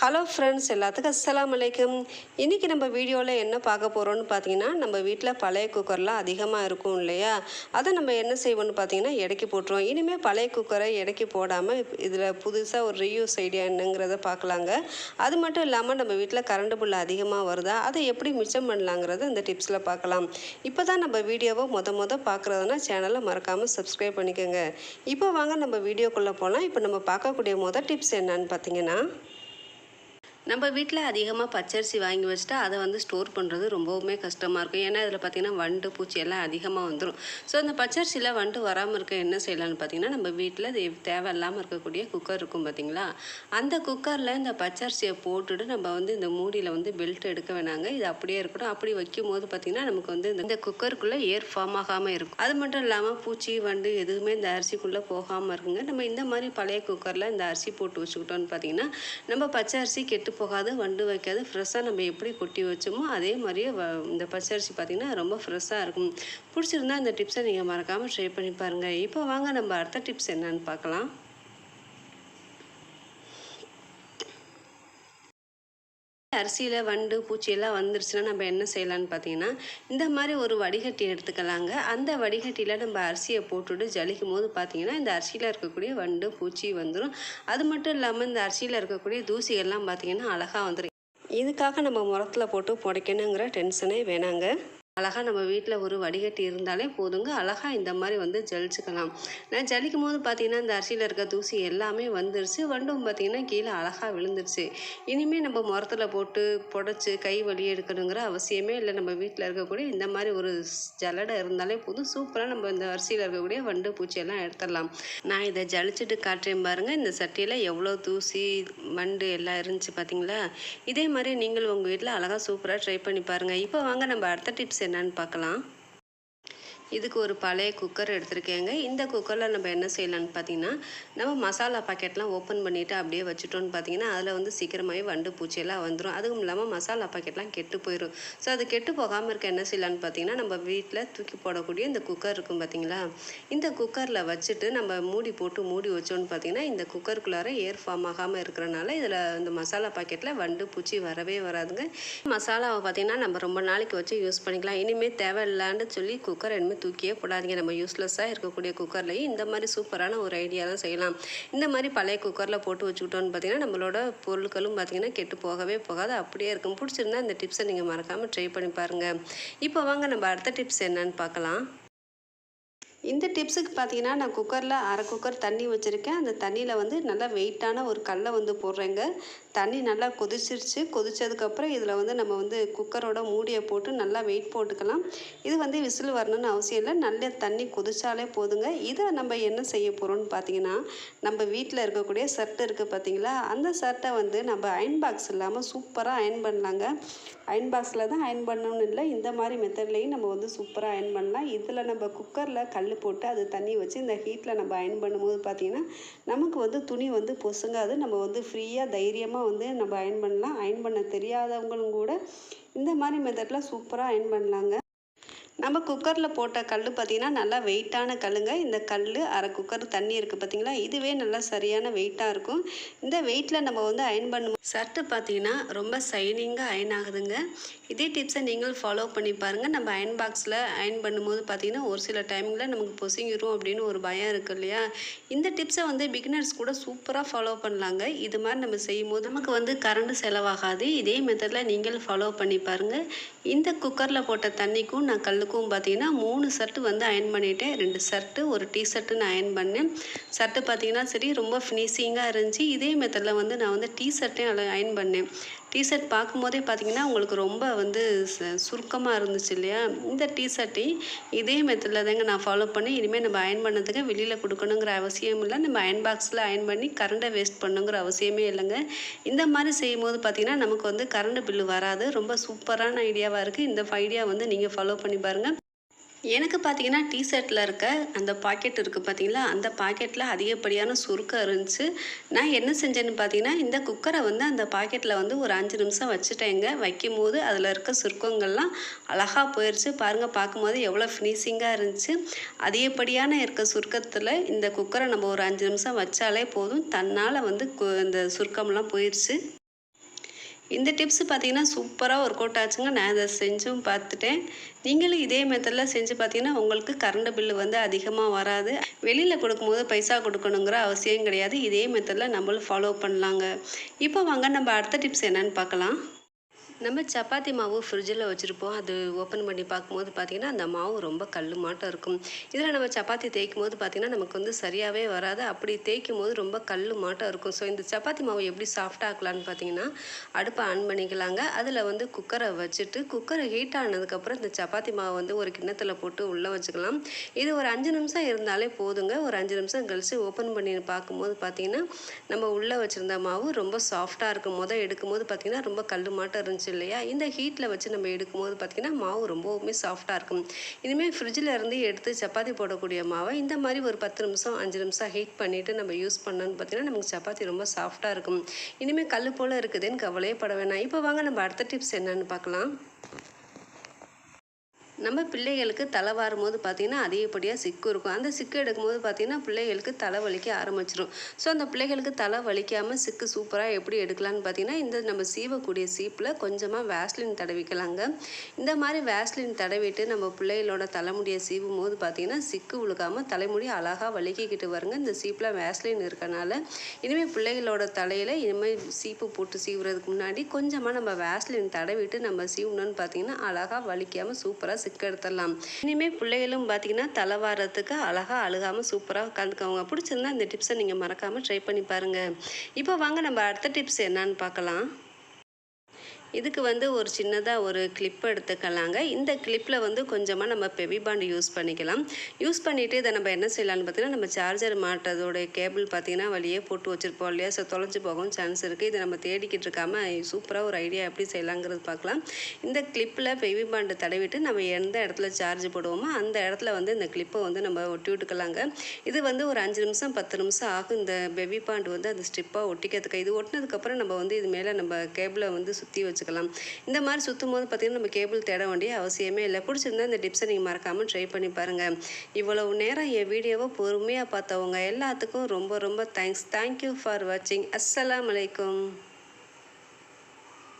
Hello friends எல்லாத்துக்கும் அஸ்லாம் அலைக்கும். இன்றைக்கி நம்ம வீடியோவில் என்ன பார்க்க போகிறோம்னு பார்த்தீங்கன்னா நம்ம வீட்டில் பழைய குக்கர்லாம் அதிகமாக இருக்கும் இல்லையா? அதை நம்ம என்ன செய்வோம்னு பார்த்தீங்கன்னா எடைக்கு போட்டுருவோம். இனிமேல் பழைய குக்கரை எடைக்கு போடாமல் இதில் புதுசாக ஒரு ரீயூஸ் ஐடியா என்னங்கிறத பார்க்கலாங்க. அது மட்டும் இல்லாமல் நம்ம வீட்டில் கரண்ட் பில் அதிகமாக வருதா அதை எப்படி மிச்சம் பண்ணலாங்கிறத இந்த டிப்ஸில் பார்க்கலாம். இப்போ தான் நம்ம வீடியோவை மொத மொதல் பார்க்குறதுனா சேனலை மறக்காமல் சப்ஸ்கிரைப் பண்ணிக்கோங்க. இப்போ வாங்க நம்ம வீடியோக்குள்ளே போகலாம் இப்போ நம்ம பார்க்கக்கூடிய மொதல் டிப்ஸ் என்னன்னு பார்த்தீங்கன்னா நம்ம வீட்டில் அதிகமாக பச்சரிசி வாங்கி வச்சுட்டு அதை வந்து ஸ்டோர் பண்ணுறது ரொம்பவுமே கஷ்டமாக இருக்கும். ஏன்னா இதில் பார்த்திங்கன்னா வண்டு பூச்சி எல்லாம் அதிகமாக வந்துடும் ஸோ அந்த பச்சரிசியில் வண்டு வராமல் இருக்க என்ன செய்யலாம்னு பார்த்தீங்கன்னா நம்ம வீட்டில் இது தேவையில்லாமல் இருக்கக்கூடிய குக்கர் இருக்கும் பார்த்தீங்களா அந்த குக்கரில் இந்த பச்சரிசியை போட்டுட்டு நம்ம வந்து இந்த மூடியில் வந்து பெல்ட் எடுக்க வேணாங்க. இது அப்படியே இருக்கட்டும். அப்படி வைக்கும் போது பார்த்திங்கன்னா நமக்கு வந்து இந்த குக்கருக்குள்ளே ஏர் ஃபார்ம் ஆகாமல் இருக்கும். அது மட்டும் இல்லாமல் பூச்சி வண்டு எதுவுமே இந்த அரிசிக்குள்ளே போகாமல் இருக்குங்க. நம்ம இந்த மாதிரி பழைய குக்கரில் இந்த அரிசி போட்டு வச்சுக்கிட்டோன்னு பார்த்தீங்கன்னா நம்ம பச்சை அரிசி கெட்டு போகாது வண்டு வைக்காது. ஃப்ரெஷ்ஷாக நம்ம எப்படி கொட்டி வச்சோமோ அதே மாதிரியே வ இந்த பச்சரிசி பார்த்திங்கன்னா ரொம்ப ஃப்ரெஷ்ஷாக இருக்கும். பிடிச்சிருந்தா இந்த டிப்ஸை நீங்கள் மறக்காமல் ட்ரை பண்ணி பாருங்கள் இப்போ வாங்க நம்ம அடுத்த டிப்ஸ் என்னன்னு பார்க்கலாம். அரிசியில் வண்டு பூச்சி எல்லாம் வந்துருச்சுன்னா நம்ம என்ன செய்யலாம்னு பார்த்தீங்கன்னா இந்த மாதிரி ஒரு வடிகட்டி எடுத்துக்கலாங்க. அந்த வடிகட்டியில் நம்ம அரிசியை போட்டுட்டு ஜலிக்கும் போது பார்த்தீங்கன்னா இந்த அரிசியில் இருக்கக்கூடிய வண்டு பூச்சி வந்துடும் அது மட்டும் இல்லாமல் இந்த அரிசியில் இருக்கக்கூடிய தூசிகள்லாம் பார்த்தீங்கன்னா அழகாக வந்துடும் இதுக்காக நம்ம முரத்தில் போட்டு புடைக்கணுங்கிற டென்ஷனே வேணாங்க. அழகாக நம்ம வீட்டில் ஒரு வடிகட்டி இருந்தாலே போதுங்க. அழகாக இந்த மாதிரி வந்து ஜலிச்சுக்கலாம். நான் ஜலிக்கும் போது பார்த்திங்கன்னா இந்த அரிசியில் இருக்க தூசி எல்லாமே வந்துருச்சு. வண்டும் பார்த்தீங்கன்னா கீழே அழகாக விழுந்துருச்சு. இனிமேல் நம்ம முரத்தில் போட்டு புடச்சி கை வலி எடுக்கணுங்கிற அவசியமே இல்லை. நம்ம வீட்டில் இருக்கக்கூடிய இந்த மாதிரி ஒரு ஜலடை இருந்தாலே போதும். சூப்பராக நம்ம இந்த அரிசியில் இருக்கக்கூடிய வண்டு பூச்சியெல்லாம் எடுத்துடலாம். நான் இதை ஜலிச்சுட்டு காட்டுறேன் பாருங்கள் இந்த சட்டியில் எவ்வளோ தூசி வண்டு எல்லாம் இருந்துச்சு பார்த்தீங்களா இதே மாதிரி நீங்கள் உங்கள் வீட்டில் அழகாக சூப்பராக ட்ரை பண்ணி பாருங்கள் இப்போ வாங்க நம்ம அடுத்த டிப்ஸ் என்னன்னு பார்க்கலாம். இதுக்கு ஒரு பழைய குக்கர் எடுத்திருக்கேங்க. இந்த குக்கரில் நம்ம என்ன செய்யலான்னு பார்த்தீங்கன்னா நம்ம மசாலா பாக்கெட்லாம் ஓப்பன் பண்ணிவிட்டு அப்படியே வச்சுட்டோன்னு பார்த்தீங்கன்னா அதில் வந்து சீக்கிரமாகவே வண்டு பூச்சியெல்லாம் வந்துடும் அதுவும் இல்லாமல் மசாலா பாக்கெட்லாம் கெட்டு போயிடும் ஸோ அது கெட்டு போகாமல் இருக்க என்ன செய்யலான்னு பார்த்தீங்கன்னா நம்ம வீட்டில் தூக்கி போடக்கூடிய இந்த குக்கர் இருக்கும் பார்த்தீங்களா இந்த குக்கரில் வச்சுட்டு நம்ம மூடி போட்டு மூடி வச்சோன்னு பார்த்தீங்கன்னா இந்த குக்கருக்குள்ளார ஏர் ஃபார்ம் ஆகாமல் இருக்கிறனால இதில் இந்த மசாலா பாக்கெட்டில் வண்டு பூச்சி வரவே வராதுங்க. மசாலாவை பார்த்தீங்கன்னா நம்ம ரொம்ப நாளைக்கு வச்சு யூஸ் பண்ணிக்கலாம். இனிமேல் தேவையில்லான்னு சொல்லி குக்கர் இனிமேல் தூக்கியே போடாதீங்க. நம்ம யூஸ்லெஸ்ஸாக இருக்கக்கூடிய குக்கர்லேயும் இந்த மாதிரி சூப்பரான ஒரு ஐடியா செய்யலாம். இந்த மாதிரி பழைய குக்கரில் போட்டு வச்சுக்கிட்டோன்னு பார்த்தீங்கன்னா நம்மளோட பொருட்களும் பார்த்தீங்கன்னா கெட்டு போகவே போகாது. அப்படியே இருக்கும். பிடிச்சிருந்தா இந்த டிப்ஸை நீங்கள் மறக்காமல் ட்ரை பண்ணி பாருங்கள் இப்போ வாங்க நம்ம அடுத்த டிப்ஸ் என்னன்னு பார்க்கலாம். இந்த டிப்ஸுக்கு பார்த்தீங்கன்னா நான் குக்கரில் அரை குக்கர் தண்ணி வச்சுருக்கேன். அந்த தண்ணியில் வந்து நல்லா வெயிட்டான ஒரு கல்லை வந்து போடுறேங்க. தண்ணி நல்லா கொதிச்சிருச்சு. கொதிச்சதுக்கப்புறம் இதில் வந்து நம்ம வந்து குக்கரோட மூடியை போட்டு நல்லா வெயிட் போட்டுக்கலாம். இது வந்து விசில் வரணும்னு அவசியம் இல்லை. நல்ல தண்ணி கொதிச்சாலே போதுங்க. இதை நம்ம என்ன செய்ய போகிறோம்னு பார்த்தீங்கன்னா நம்ம வீட்டில் இருக்கக்கூடிய சர்ட் இருக்குது பார்த்தீங்களா அந்த சர்ட்டை வந்து நம்ம அயன் பாக்ஸ் இல்லாமல் சூப்பராக அயன் பண்ணலாங்க. அயன் பாக்ஸில் தான் அயன் பண்ணணும்னு இல்லை. இந்த மாதிரி மெத்தட்லேயும் நம்ம வந்து சூப்பராக அயன் பண்ணலாம். இதில் நம்ம குக்கரில் கல் போட்டு அது தண்ணி வச்சு இந்த ஹீட்டில் நம்ம அயன் பண்ணும்போது பார்த்திங்கன்னா நமக்கு வந்து துணி வந்து பொசுங்காது. நம்ம வந்து ஃப்ரீயாக தைரியமாக வந்து நம்ம அயன் பண்ணலாம். அயன் பண்ண தெரியாதவங்களும் கூட இந்த மாதிரி மெத்தடில் சூப்பராக அயன் பண்ணலாங்க. நம்ம குக்கரில் போட்ட கல் பார்த்திங்கன்னா நல்லா வெயிட்டான கல்லுங்க. இந்த கல் அரை குக்கர் தண்ணி இருக்குது பார்த்தீங்களா இதுவே நல்லா சரியான வெயிட்டாக இருக்கும். இந்த வெயிட்டில் நம்ம வந்து அயன் பண்ணும் ஷர்ட்டு பார்த்தீங்கன்னா ரொம்ப சைனிங்காக அயன் ஆகுதுங்க. இதே டிப்ஸை நீங்கள் ஃபாலோ பண்ணி பாருங்கள் நம்ம அயன் பாக்ஸில் அயன் பண்ணும்போது பார்த்திங்கன்னா ஒரு சில டைமில் நமக்கு பொசுங்கிடும் அப்படின்னு ஒரு பயம் இருக்குது இல்லையா? இந்த டிப்ஸை வந்து பிகினர்ஸ் கூட சூப்பராக ஃபாலோ பண்ணலாங்க. இது மாதிரி நம்ம செய்யும் போது நமக்கு வந்து கரண்ட் செலவாகாது. இதே மெத்தடில் நீங்கள் ஃபாலோ பண்ணி பாருங்கள் இந்த குக்கரில் போட்ட தண்ணிக்கும் நான் கல் கல்லுக்கும் பார்த்தீங்கன்னா மூணு ஷர்ட்டு வந்து அயன் பண்ணிவிட்டேன் ரெண்டு ஷர்ட்டு ஒரு டீ ஷர்ட்டு நான் அயன் பண்ணேன். ஷர்ட்டு பார்த்தீங்கன்னா சரி ரொம்ப ஃபினிஷிங்காக இருந்துச்சு. இதே மெத்தடில் வந்து நான் வந்து டீ ஷர்ட்டையும் அயன் பண்ணேன். டிஷர்ட் பார்க்கும்போதே பார்த்தீங்கன்னா உங்களுக்கு ரொம்ப வந்து சுருக்கமாக இருந்துச்சு இல்லையா? இந்த டிஷர்ட்டை இதே மெத்தடில் தாங்க நான் ஃபாலோ பண்ணி இனிமேல் நம்ம அயன் பண்ணதுக்கு வெளியில் கொடுக்கணுங்கிற அவசியம் இல்லை. நம்ம அயன் பாக்ஸில் அயன் பண்ணி கரண்ட்டை வேஸ்ட் பண்ணுங்கிற அவசியமே இல்லைங்க. இந்த மாதிரி செய்யும் போது பார்த்திங்கன்னா நமக்கு வந்து கரண்ட் பில்லு வராது. ரொம்ப சூப்பரான ஐடியாவாக இருக்குது இந்த ஐடியா வந்து நீங்கள் ஃபாலோ பண்ணி பாருங்கள் எனக்கு பார்த்தீங்கன்னா டிஷர்ட்டில் இருக்க அந்த பாக்கெட் இருக்குது பார்த்தீங்களா அந்த பாக்கெட்டில் அதிகப்படியான சுருக்கம் இருந்துச்சு. நான் என்ன செஞ்சேன்னு பார்த்தீங்கன்னா இந்த குக்கரை வந்து அந்த பாக்கெட்டில் வந்து ஒரு அஞ்சு நிமிஷம் வச்சுட்டேங்க. வைக்கும் போது அதில் இருக்க சுருக்கங்கள்லாம் அழகாக போயிடுச்சு பாருங்கள் பார்க்கும்போது எவ்வளோ ஃபினிஷிங்காக இருந்துச்சு. அதிகப்படியான இருக்க சுருக்கத்தில் இந்த குக்கரை நம்ம ஒரு அஞ்சு நிமிஷம் வச்சாலே போதும். தன்னால் வந்து கு- இந்த சுருக்கம்லாம் போயிடுச்சு இந்த டிப்ஸ் பார்த்தீங்கன்னா சூப்பராக ஒர்க் அவுட் ஆச்சுங்க. நான் அதை செஞ்சும் பார்த்துட்டேன் நீங்களும் இதே மெத்தடில் செஞ்சு பார்த்தீங்கன்னா உங்களுக்கு கரண்ட் பில்லு வந்து அதிகமாக வராது. வெளியில் கொடுக்கும்போது பைசா கொடுக்கணுங்கிற அவசியம் கிடையாது. இதே மெத்தடில் நம்மளும் ஃபாலோ பண்ணலாங்க. இப்போ வாங்க நம்ம அடுத்த டிப்ஸ் என்னன்னு பார்க்கலாம். நம்ம சப்பாத்தி மாவு ஃப்ரிட்ஜில் வச்சுருப்போம். அது ஓப்பன் பண்ணி பார்க்கும்போது பார்த்திங்கன்னா அந்த மாவு ரொம்ப கல் மாட்டம் இருக்கும். இதில் நம்ம சப்பாத்தி தேய்க்கும் போது பார்த்திங்கன்னா நமக்கு வந்து சரியாகவே வராது. அப்படி தேய்க்கும் போது ரொம்ப கல் மாட்டம் இருக்கும். ஸோ இந்த சப்பாத்தி மாவு எப்படி சாஃப்டாக ஆக்கலான்னு பார்த்தீங்கன்னா அடுப்பை ஆன் பண்ணிக்கலாங்க. அதில் வந்து குக்கரை வச்சுட்டு குக்கரை ஹீட் ஆனதுக்கப்புறம் இந்த சப்பாத்தி மாவு வந்து ஒரு கிண்ணத்தில் போட்டு உள்ளே வச்சுக்கலாம். இது ஒரு அஞ்சு நிமிஷம் இருந்தாலே போதுங்க. ஒரு அஞ்சு நிமிஷம் கழித்து ஓப்பன் பண்ணி பார்க்கும்போது பார்த்திங்கன்னா நம்ம உள்ளே வச்சுருந்த மாவு ரொம்ப சாஃப்டாக இருக்கும். முதல் எடுக்கும்போது பார்த்திங்கன்னா ரொம்ப கல் மாட்டம் இருந்துச்சு. இல்லையா? இந்த ஹீட்டில் வச்சு நம்ம எடுக்கும்போது பார்த்திங்கன்னா மாவு ரொம்பவுமே சாஃப்டாக இருக்கும். இனிமேல் ஃப்ரிட்ஜில் இருந்து எடுத்து சப்பாத்தி போடக்கூடிய மாவை இந்த மாதிரி ஒரு பத்து நிமிஷம் அஞ்சு நிமிஷம் ஹீட் பண்ணிவிட்டு நம்ம யூஸ் பண்ணோன்னு பார்த்திங்கன்னா நமக்கு சப்பாத்தி ரொம்ப சாஃப்டாக இருக்கும். இனிமேல் கல் போல் இருக்குதுன்னு கவலையே பட வேணாம். இப்போ வாங்க நம்ம அடுத்த டிப்ஸ் என்னென்னு பார்க்கலாம் நம்ம பிள்ளைகளுக்கு தலை வாரும் போது பார்த்திங்கன்னா அதிகப்படியாக சிக்கு இருக்கும். அந்த சிக்கு எடுக்கும்போது பார்த்திங்கன்னா பிள்ளைகளுக்கு தலை வலிக்க ஆரம்பிச்சிடும் ஸோ அந்த பிள்ளைகளுக்கு தலை வலிக்காமல் சிக்கு சூப்பராக எப்படி எடுக்கலான்னு பார்த்தீங்கன்னா இந்த நம்ம சீவக்கூடிய சீப்பில் கொஞ்சமாக வேஸ்லின் தடவிக்கலாங்க. இந்த மாதிரி வேஸ்லின் தடவிட்டு நம்ம பிள்ளைகளோட தலைமுடியை சீவும் போது பார்த்திங்கன்னா சிக்கு உழுக்காமல் தலைமுடி அழகாக வலிக்கிக்கிட்டு வருங்க. இந்த சீப்பில் வேஸ்லின் இருக்கனால. இனிமேல் பிள்ளைகளோட தலையில் இனிமேல் சீப்பு போட்டு சீவுறதுக்கு முன்னாடி கொஞ்சமாக நம்ம வேஸ்லின் தடவிட்டு நம்ம சீவணும்னு பார்த்தீங்கன்னா அழகாக வலிக்காமல் சூப்பராக சிக்கெடுத்துடலாம். இனிமேல் பிள்ளைகளும் பார்த்தீங்கன்னா தலை வாரத்துக்கு அழகாக அழுகாமல் சூப்பராக உட்காந்துக்கோங்க பிடிச்சிருந்தா இந்த டிப்ஸை நீங்கள் மறக்காமல் ட்ரை பண்ணி பாருங்கள் இப்போ வாங்க நம்ம அடுத்த டிப்ஸ் என்னன்னு பார்க்கலாம். இதுக்கு வந்து ஒரு சின்னதாக ஒரு கிளிப் எடுத்துக்கலாங்க. இந்த கிளிப்பில் வந்து கொஞ்சமாக நம்ம பெவி பாண்ட் யூஸ் பண்ணிக்கலாம். யூஸ் பண்ணிவிட்டு இதை நம்ம என்ன செய்யலாம்னு பார்த்தீங்கன்னா நம்ம சார்ஜர் மாட்டுறதோடைய கேபிள் பார்த்தீங்கன்னா வழியே போட்டு வச்சுருப்போம் இல்லையா? ஸோ தொலைஞ்சு போகவும் சான்ஸ் இருக்குது இதை நம்ம தேடிக்கிட்டு இருக்காம சூப்பராக ஒரு ஐடியா எப்படி செய்யலாங்கிறது பார்க்கலாம். இந்த கிளிப்பில் பெவி பாண்டு தடவிட்டு நம்ம எந்த இடத்துல சார்ஜ் போடுவோமோ அந்த இடத்துல வந்து இந்த கிளிப்பை வந்து நம்ம ஒட்டி விட்டுக்கலாங்க. இது வந்து ஒரு அஞ்சு நிமிஷம் பத்து நிமிஷம் ஆகும். இந்த பெவி பாண்டு வந்து அந்த ஸ்ட்ரிப்பாக ஒட்டிக்கிறதுக்கு. இது ஒட்டினதுக்கப்புறம் நம்ம வந்து இது மேலே நம்ம கேபிளை வந்து சுற்றி வச்சு வச்சுக்கலாம். இந்த மாதிரி சுற்றும் போது பார்த்திங்கன்னா நம்ம கேபிள் தேட வேண்டிய அவசியமே இல்லை. பிடிச்சிருந்தா இந்த டிப்ஸை நீங்கள் மறக்காமல் ட்ரை பண்ணி பாருங்கள் இவ்வளவு நேரம் என் வீடியோவை பொறுமையாக பார்த்தவங்க எல்லாத்துக்கும் ரொம்ப ரொம்ப தேங்க்ஸ் தேங்க்யூ ஃபார் வாட்சிங் அஸ்ஸலாம் வலைக்கம்